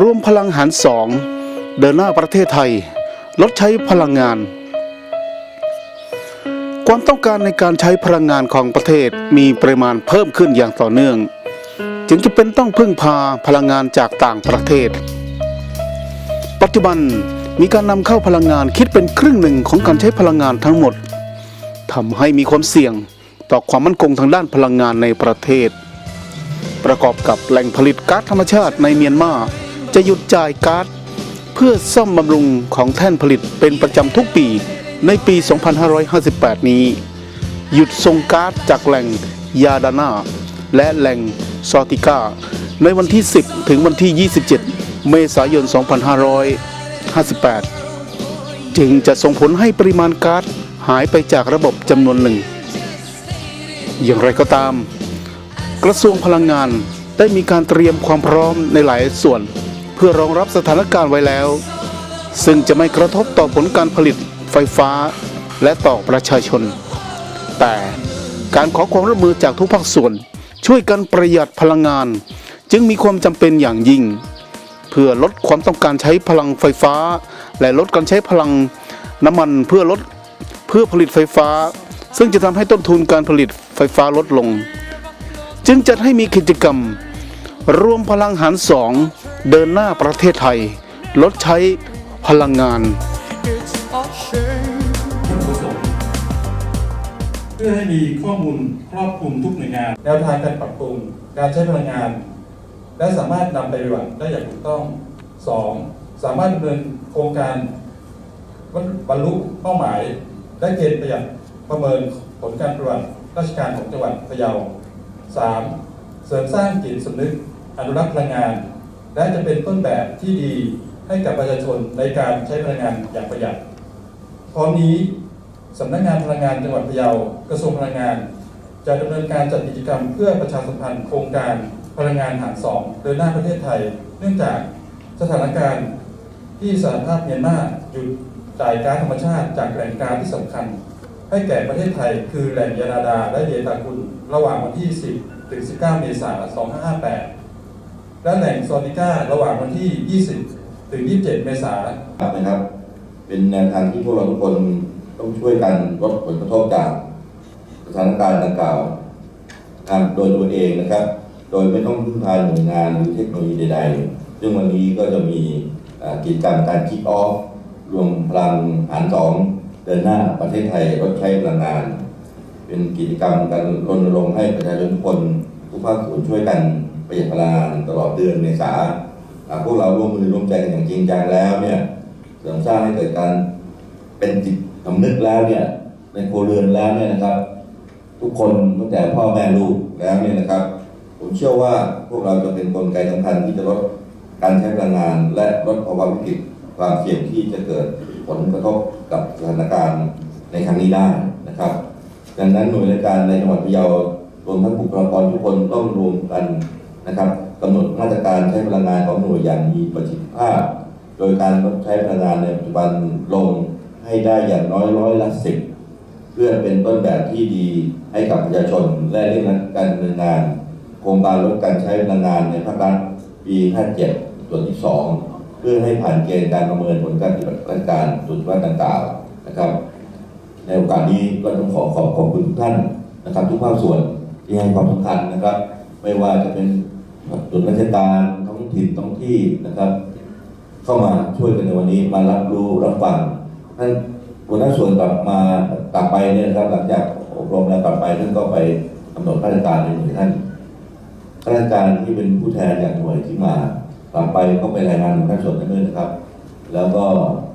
รวมพลังหารสองเดินหน้าประเทศไทย ลดใช้พลังงาน ความต้องการในการใช้พลังงานของประเทศมีปริมาณเพิ่มขึ้นอย่างต่อเนื่อง จึงจะเป็นต้องพึ่งพาพลังงานจากต่างประเทศ ปัจจุบันมีการนำเข้าพลังงานคิดเป็นครึ่งหนึ่งของการใช้พลังงานทั้งหมดทำให้มีความเสี่ยงต่อความมั่นคงทางด้านพลังงานในประเทศ ประกอบกับแหล่งผลิตก๊าซธรรมชาติในเมียนมา จะหยุดจ่ายก๊าซเพื่อซ่อมบำรุงของแท่นผลิตเป็นประจำทุกปีในปี 2558 นี้ หยุดส่งก๊าซจากแหล่งยาดานาและแหล่งซอติก้า ในวันที่ 10 ถึงวันที่ 27 เมษายน 2558 จึงจะส่งผลให้ปริมาณก๊าซหายไปจากระบบจำนวนหนึ่ง อย่างไรก็ตาม กระทรวงพลังงานได้มีการเตรียมความพร้อมในหลายส่วน เพื่อรองรับสถานการณ์ไว้แล้ว ซึ่งจะไม่กระทบต่อผลการผลิตไฟฟ้า และต่อประชาชน แต่การขอความร่วมมือจากทุกภาคส่วน ช่วยกันประหยัดพลังงาน จึงมีความจำเป็นอย่างยิ่ง เพื่อลดความต้องการใช้พลังไฟฟ้า และลดการใช้พลังน้ำมันเพื่อลดเพื่อผลิตไฟฟ้า ซึ่งจะทำให้ต้นทุนการผลิตไฟฟ้าลดลง จึงจัดให้มีกิจกรรม รวมพลังหารสอง เดินหน้าประเทศไทย ลดใช้พลังงาน เพื่อให้มีข้อมูลครอบคลุมทุกหน่วยงานแนวทางการปรับปรุงการใช้พลังงาน และสามารถนำไปปฏิบัติได้อย่างถูกต้อง 2. สามารถดำเนินโครงการบรรลุเป้าหมาย และเกณฑ์ประหยัดประเมินผลการปฏิบัติราชการของจังหวัดพะเยา 3. เสริมสร้างจิตสำนึกอนุรักษ์พลังงาน และจะเป็นต้นแบบที่ดีให้กับประชาชนในการใช้พลังงานอย่างประหยัด พร้อมนี้สำนักงานพลังงานจังหวัดพะเยากระทรวงพลังงาน จะดำเนินการจัดกิจกรรมเพื่อประชาสัมพันธ์โครงการพลังงานหารสองเดินหน้าประเทศไทย เนื่องจากสถานการณ์ที่สหภาพเมียนมาหยุดจ่ายก๊าซธรรมชาติจากแหล่งก๊าซที่สำคัญ ให้แก่ประเทศไทย คือแหล่งยานาดาและเยตากุลระหว่างวันที่ 10 ถึง 19 เมษายน 2558 และแหล่งโซอติก้าระหว่างวันที่ 20 ถึง 27 เมษายนนะครับ เป็นแนวทางที่พวกเราทุกคนต้องช่วยกันลดผลกระทบจากสถานการณ์ดังกล่าวทำโดยตัวเองนะครับ โดยไม่ต้องพึ่งพาหน่วยงานหรือเทคโนโลยีใด ๆ ซึ่งวันนี้ก็จะมีกิจกรรมการคิกออฟรวมพลังหารสองเดินหน้าประเทศไทยลดใช้พลังงาน เป็นกิจกรรมการรณรงค์ให้ประชาชนทุกคนทุกภาคส่วนช่วยกัน ประหยัดพลังงานตลอดเดือนเมษาพวกเราร่วมมือร่วมใจกันอย่างจริงจังแล้วเนี่ยเสริมสร้างให้เกิดการเป็นจิตสำนึกแล้วเนี่ยในครัวเรือนแล้วเนี่ยนะครับ ทุกคนตั้งแต่พ่อแม่ลูกแล้วเนี่ยนะครับ ผมเชื่อว่าพวกเราจะเป็นกลไกสำคัญที่จะลดการใช้พลังงาน และลดภาวะวิกฤตความเสี่ยงที่จะเกิดผลกระทบกับสถานการณ์ในครั้งนี้ได้นะครับ ดังนั้นหน่วยราชการในจังหวัดพะเยารวมทั้งบุคลากรทุกคนต้องรวมกัน นะครับกำหนดมาตรการใช้พลังงานของหน่วยอย่างมีประสิทธิภาพ โดยการลดใช้พลังงานในปัจจุบันลงให้ได้อย่างน้อยร้อยละสิบเพื่อเป็นต้นแบบที่ดีให้กับประชาชนและเรื่องการดำเนินงาน โครงการลดการใช้พลังงานในภาครัฐปี 57 ส่วนที่ 2 เพื่อให้ผ่านเกณฑ์การประเมินผลการปฏิบัติราชการส่วนว่าต่างๆนะครับ ในโอกาสนี้ก็ต้องขอขอบขอบคุณทุกท่านนะครับ ทุกภาคส่วนที่ให้ความสำคัญนะครับ ไม่ว่าจะเป็น ส่วนราชการท้องถิ่นท้องที่นะครับ เข้ามาช่วยกันในวันนี้มารับรู้รับฟังท่านหัวหน้าส่วนกลับมากลับไปเนี่ยนะครับ หลังจากอบรมแล้วกลับไปท่านก็ไปกำหนดมาตรการในหน่วยท่านข้าราชการที่เป็นผู้แทนจากหน่วยที่มากลับไปก็ไปรายงานหัวหน้าส่วนท่นด้วยนะครับ แล้วก็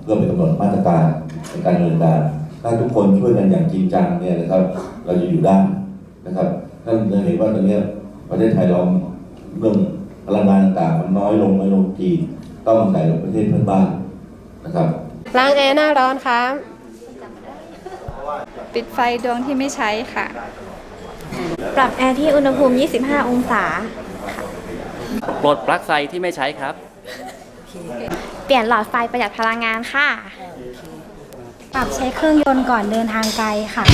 เพื่อไปกำหนดมาตรการในการดำเนินการถ้าทุกคนช่วยกันอย่างจริงจังเนี่ยนะครับ เราจะอยู่ได้นะครับท่านจะเห็นว่าตอนนี้ประเทศไทยเรา เรื่องพลังงานต่างๆ มันน้อยลงน้อยลงทีต้องใส่ลงประเทศเพื่อนบ้านนะครับล้างแอร์หน้าร้อนครับ ปิดไฟดวงที่ไม่ใช้ค่ะ ปรับแอร์ที่อุณหภูมิ 25 องศาปลดปลั๊กไฟที่ไม่ใช้ครับ เปลี่ยนหลอดไฟประหยัดพลังงานค่ะ ปรับใช้เครื่องยนต์ก่อนเดินทางไกลค่ะ